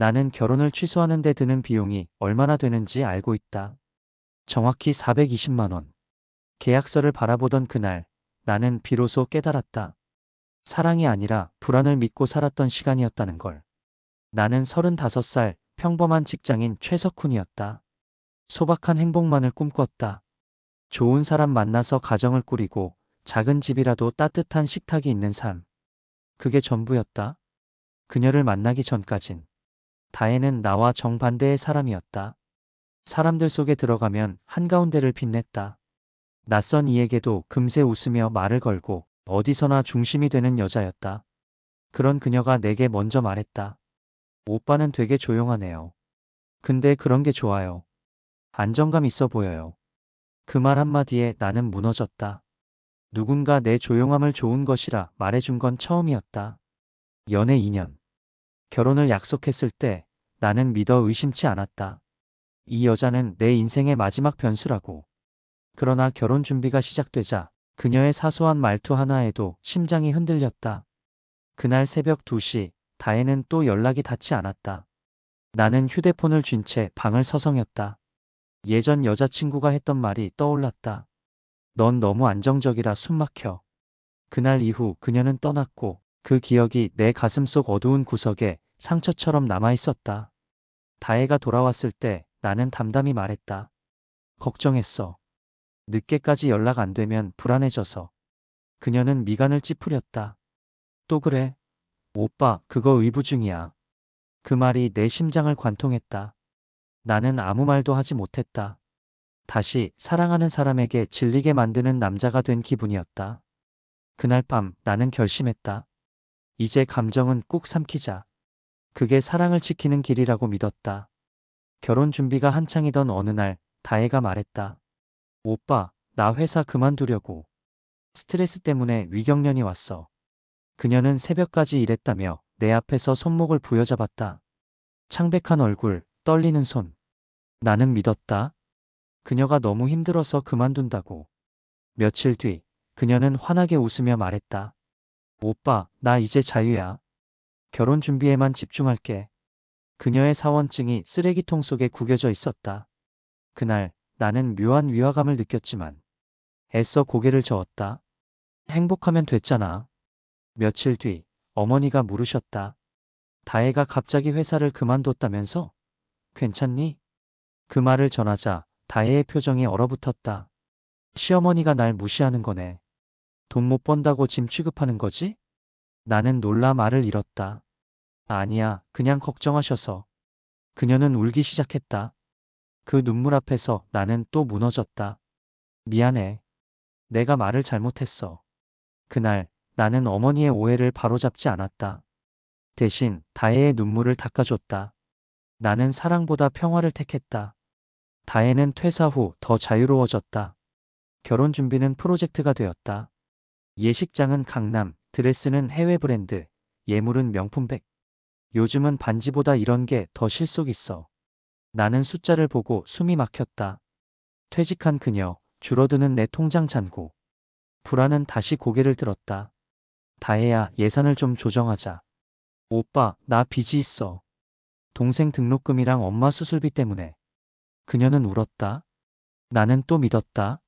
나는 결혼을 취소하는 데 드는 비용이 얼마나 되는지 알고 있다. 정확히 420만 원. 계약서를 바라보던 그날 나는 비로소 깨달았다. 사랑이 아니라 불안을 믿고 살았던 시간이었다는 걸. 나는 35살 평범한 직장인 최석훈이었다. 소박한 행복만을 꿈꿨다. 좋은 사람 만나서 가정을 꾸리고 작은 집이라도 따뜻한 식탁이 있는 삶. 그게 전부였다. 그녀를 만나기 전까진. 다혜는 나와 정반대의 사람이었다. 사람들 속에 들어가면 한가운데를 빛냈다. 낯선 이에게도 금세 웃으며 말을 걸고 어디서나 중심이 되는 여자였다. 그런 그녀가 내게 먼저 말했다. 오빠는 되게 조용하네요. 근데 그런 게 좋아요. 안정감 있어 보여요. 그 말 한마디에 나는 무너졌다. 누군가 내 조용함을 좋은 것이라 말해준 건 처음이었다. 연애 2년. 결혼을 약속했을 때 나는 믿어 의심치 않았다. 이 여자는 내 인생의 마지막 변수라고. 그러나 결혼 준비가 시작되자 그녀의 사소한 말투 하나에도 심장이 흔들렸다. 그날 새벽 2시 다혜는 또 연락이 닿지 않았다. 나는 휴대폰을 쥔 채 방을 서성였다. 예전 여자친구가 했던 말이 떠올랐다. 넌 너무 안정적이라 숨막혀. 그날 이후 그녀는 떠났고 그 기억이 내 가슴 속 어두운 구석에 상처처럼 남아 있었다. 다혜가 돌아왔을 때 나는 담담히 말했다. 걱정했어. 늦게까지 연락 안 되면 불안해져서. 그녀는 미간을 찌푸렸다. 또 그래? 오빠, 그거 의부 중이야. 그 말이 내 심장을 관통했다. 나는 아무 말도 하지 못했다. 다시 사랑하는 사람에게 질리게 만드는 남자가 된 기분이었다. 그날 밤 나는 결심했다. 이제 감정은 꾹 삼키자. 그게 사랑을 지키는 길이라고 믿었다. 결혼 준비가 한창이던 어느 날 다혜가 말했다. 오빠, 나 회사 그만두려고. 스트레스 때문에 위경련이 왔어. 그녀는 새벽까지 일했다며 내 앞에서 손목을 부여잡았다. 창백한 얼굴, 떨리는 손. 나는 믿었다. 그녀가 너무 힘들어서 그만둔다고. 며칠 뒤, 그녀는 환하게 웃으며 말했다. 오빠, 나 이제 자유야. 결혼 준비에만 집중할게. 그녀의 사원증이 쓰레기통 속에 구겨져 있었다. 그날 나는 묘한 위화감을 느꼈지만 애써 고개를 저었다. 행복하면 됐잖아. 며칠 뒤 어머니가 물으셨다. 다혜가 갑자기 회사를 그만뒀다면서? 괜찮니? 그 말을 전하자 다혜의 표정이 얼어붙었다. 시어머니가 날 무시하는 거네. 돈 못 번다고 짐 취급하는 거지? 나는 놀라 말을 잃었다. 아니야, 그냥 걱정하셔서. 그녀는 울기 시작했다. 그 눈물 앞에서 나는 또 무너졌다. 미안해. 내가 말을 잘못했어. 그날 나는 어머니의 오해를 바로잡지 않았다. 대신 다혜의 눈물을 닦아줬다. 나는 사랑보다 평화를 택했다. 다혜는 퇴사 후 더 자유로워졌다. 결혼 준비는 프로젝트가 되었다. 예식장은 강남, 드레스는 해외 브랜드, 예물은 명품백. 요즘은 반지보다 이런 게 더 실속 있어. 나는 숫자를 보고 숨이 막혔다. 퇴직한 그녀, 줄어드는 내 통장 잔고. 불안은 다시 고개를 들었다. 다혜야, 예산을 좀 조정하자. 오빠, 나 빚이 있어. 동생 등록금이랑 엄마 수술비 때문에. 그녀는 울었다. 나는 또 믿었다.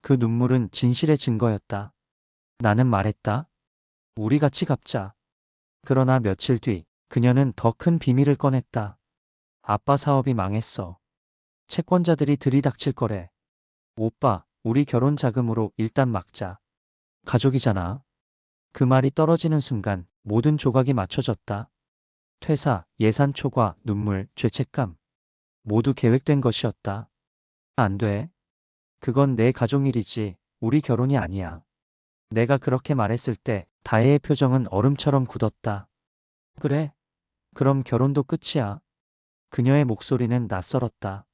그 눈물은 진실의 증거였다. 나는 말했다. 우리 같이 갚자. 그러나 며칠 뒤 그녀는 더 큰 비밀을 꺼냈다. 아빠 사업이 망했어. 채권자들이 들이닥칠 거래. 오빠, 우리 결혼 자금으로 일단 막자. 가족이잖아. 그 말이 떨어지는 순간 모든 조각이 맞춰졌다. 퇴사, 예산 초과, 눈물, 죄책감. 모두 계획된 것이었다. 안 돼. 그건 내 가족 일이지, 우리 결혼이 아니야. 내가 그렇게 말했을 때 다혜의 표정은 얼음처럼 굳었다. 그래. 그럼 결혼도 끝이야. 그녀의 목소리는 낯설었다.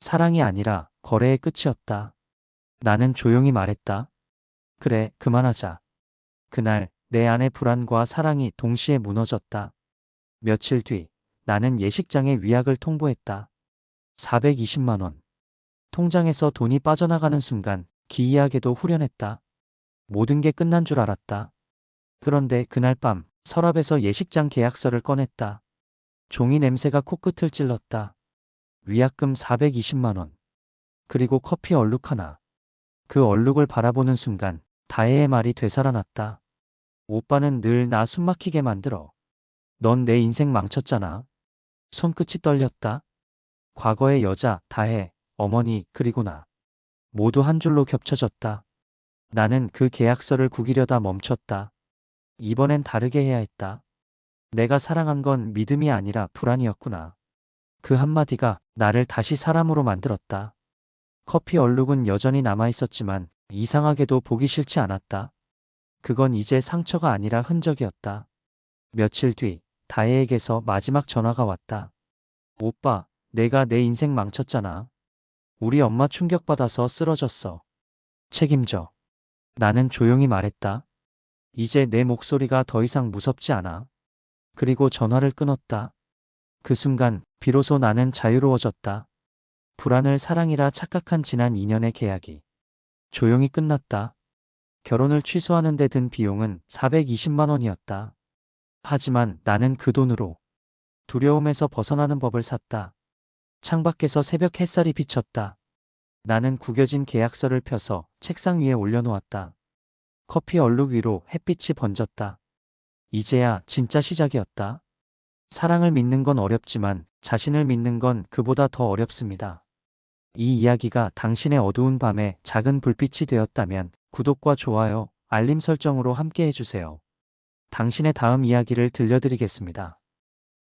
사랑이 아니라 거래의 끝이었다. 나는 조용히 말했다. 그래, 그만하자. 그날 내 안의 불안과 사랑이 동시에 무너졌다. 며칠 뒤 나는 예식장에 위약을 통보했다. 420만 원. 통장에서 돈이 빠져나가는 순간 기이하게도 후련했다. 모든 게 끝난 줄 알았다. 그런데 그날 밤 서랍에서 예식장 계약서를 꺼냈다. 종이 냄새가 코끝을 찔렀다. 위약금 420만원. 그리고 커피 얼룩 하나. 그 얼룩을 바라보는 순간 다혜의 말이 되살아났다. 오빠는 늘 나 숨막히게 만들어. 넌 내 인생 망쳤잖아. 손끝이 떨렸다. 과거의 여자, 다혜, 어머니, 그리고 나. 모두 한 줄로 겹쳐졌다. 나는 그 계약서를 구기려다 멈췄다. 이번엔 다르게 해야 했다. 내가 사랑한 건 믿음이 아니라 불안이었구나. 그 한마디가 나를 다시 사람으로 만들었다. 커피 얼룩은 여전히 남아 있었지만 이상하게도 보기 싫지 않았다. 그건 이제 상처가 아니라 흔적이었다. 며칠 뒤 다혜에게서 마지막 전화가 왔다. 오빠, 내가 내 인생 망쳤잖아. 우리 엄마 충격받아서 쓰러졌어. 책임져. 나는 조용히 말했다. 이제 내 목소리가 더 이상 무섭지 않아. 그리고 전화를 끊었다. 그 순간 비로소 나는 자유로워졌다. 불안을 사랑이라 착각한 지난 2년의 계약이 조용히 끝났다. 결혼을 취소하는 데 든 비용은 420만 원이었다. 하지만 나는 그 돈으로 두려움에서 벗어나는 법을 샀다. 창밖에서 새벽 햇살이 비쳤다. 나는 구겨진 계약서를 펴서 책상 위에 올려놓았다. 커피 얼룩 위로 햇빛이 번졌다. 이제야 진짜 시작이었다. 사랑을 믿는 건 어렵지만 자신을 믿는 건 그보다 더 어렵습니다. 이 이야기가 당신의 어두운 밤에 작은 불빛이 되었다면 구독과 좋아요, 알림 설정으로 함께 해주세요. 당신의 다음 이야기를 들려드리겠습니다.